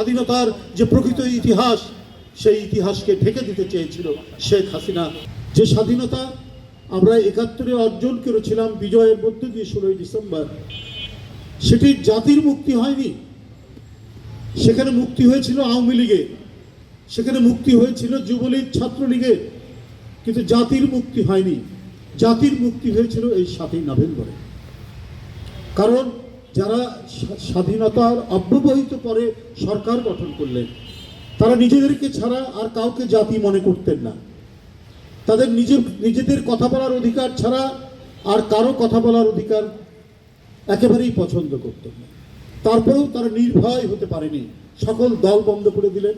স্বাধীনতার যে প্রকৃত ইতিহাস, সেই ইতিহাসকে ঢেকে দিতে চেয়েছিল শেখ হাসিনা। যে স্বাধীনতা আমরা একাত্তরে অর্জন করেছিলাম বিজয়ের মধ্য দিয়ে ষোলোই ডিসেম্বর, সেটি জাতির মুক্তি হয়নি। সেখানে মুক্তি হয়েছিল আওয়ামী লীগে। সেখানে মুক্তি হয়েছিল যুবলীগ ছাত্রলীগের কিন্তু জাতির মুক্তি হয়নি। জাতির মুক্তি হয়েছিল এই সাতই নভেম্বরে। কারণ যারা স্বাধীনতার অব্যবহিত পরে সরকার গঠন করলেন, তারা নিজেদেরকে ছাড়া আর কাউকে জাতি মনে করতেন না। তাদের নিজের, নিজেদের কথা বলার অধিকার ছাড়া আর কারও কথা বলার অধিকার একেবারেই পছন্দ করতেন না। তারপরেও তারা নির্ভয় হতে পারেনি। সকল দল বন্ধ করে দিলেন।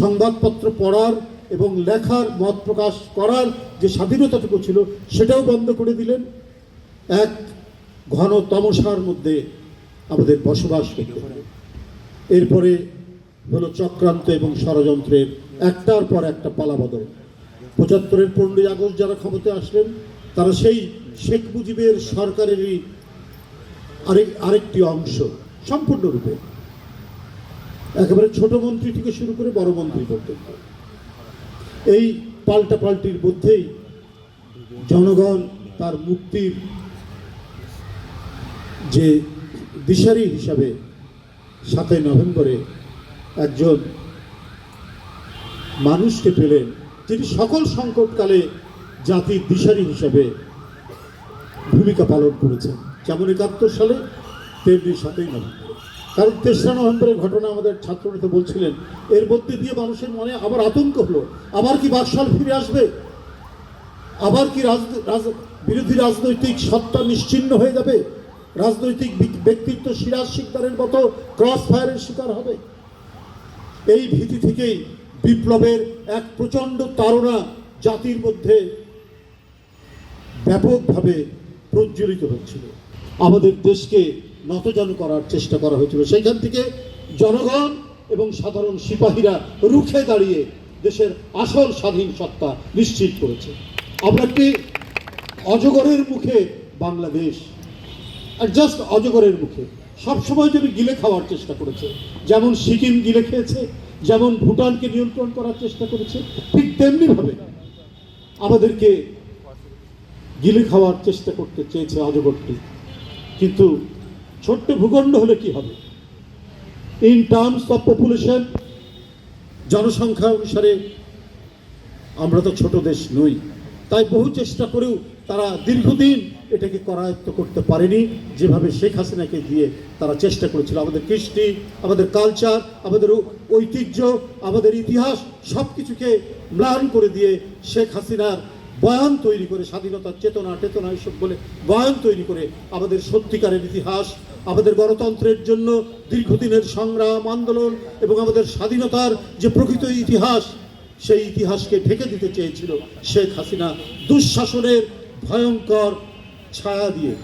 সংবাদপত্র পড়ার এবং লেখার মত প্রকাশ করার যে স্বাধীনতাটুকু ছিল, সেটাও বন্ধ করে দিলেন। এক ঘন তমসার মধ্যে আমাদের বসবাস করতে এরপরে হলো চক্রান্ত এবং ষড়যন্ত্রের একটার পর একটা পালাবদল পঁচাত্তরের পনেরোই আগস্ট যারা ক্ষমতায় আসলেন, তারা সেই শেখ মুজিবের সরকারেরই আরেক, আরেকটি অংশ, সম্পূর্ণরূপে। একেবারে ছোট মন্ত্রী থেকে শুরু করে বড় মন্ত্রী পর্যন্ত। এই পাল্টা পাল্টির মধ্যেই জনগণ তার মুক্তির যে দিশারি হিসাবে সাতই নভেম্বরে একজন মানুষকে পেলেন, যিনি সকল সংকটকালে জাতির দিশারি হিসাবে ভূমিকা পালন করেছেন। যেমন একাত্তর সালে, তেমনি সাতই নভেম্বর। কারণ তেসরা নভেম্বরের ঘটনা আমাদের ছাত্রনেতা বলছিলেন, এর মধ্যে দিয়ে মানুষের মনে আবার আতঙ্ক হলো। আবার কি বাকশাল ফিরে আসবে? আবার কি রাজ- বিরোধী রাজনৈতিক সত্তা নিশ্চিহ্ন হয়ে যাবে? রাজনৈতিক ব্যক্তিত্ব সিরাজ শিকদারের মতো ক্রস ফায়ারের শিকার হবে। এই ভীতি থেকেই বিপ্লবের এক প্রচণ্ড তাড়না জাতির মধ্যে ব্যাপকভাবে প্রজ্বলিত হচ্ছিল। আমাদের দেশকে নতজন করার চেষ্টা করা হয়েছিল। সেইখান থেকে জনগণ এবং সাধারণ সিপাহীরা রুখে দাঁড়িয়ে দেশের আসল স্বাধীন সত্তা নিশ্চিত করেছে। আমরা একটি অজগরের মুখে বাংলাদেশ জাস্ট অজগরের মুখে। সবসময় যেন গিলে খাওয়ার চেষ্টা করেছে। যেমন সিকিম গিলে খেয়েছে, যেমন ভুটানকে নিয়ন্ত্রণ করার চেষ্টা করেছে, ঠিক তেমনিভাবে আমাদেরকে গিলে খাওয়ার চেষ্টা করতে চেয়েছে অজগরটি। কিন্তু ছোট্ট ভূখণ্ড হলে কি হবে? ইন টার্মস অফ পপুলেশন জনসংখ্যা অনুসারে আমরা তো ছোট দেশ নই। তাই বহু চেষ্টা করেও তারা দীর্ঘদিন এটাকে করায়ত্ত করতে পারেনি। যেভাবে শেখ হাসিনাকে দিয়ে তারা চেষ্টা করেছিল। আমাদের কৃষ্টি, আমাদের কালচার আমাদের ঐতিহ্য, আমাদের ইতিহাস সব কিছুকে ম্লান করে দিয়ে শেখ হাসিনার বয়ান তৈরি করে স্বাধীনতার চেতনা চেতনা এসব বলে বয়ান তৈরি করে আমাদের সত্যিকারের ইতিহাস, আমাদের গণতন্ত্রের জন্য দীর্ঘদিনের সংগ্রাম, আন্দোলন এবং আমাদের স্বাধীনতার যে প্রকৃত ইতিহাস সেই ইতিহাসকে ঢেকে দিতে চেয়েছিল শেখ হাসিনা। দুঃশাসনের ভয়ঙ্কর ছায়া দিয়ে।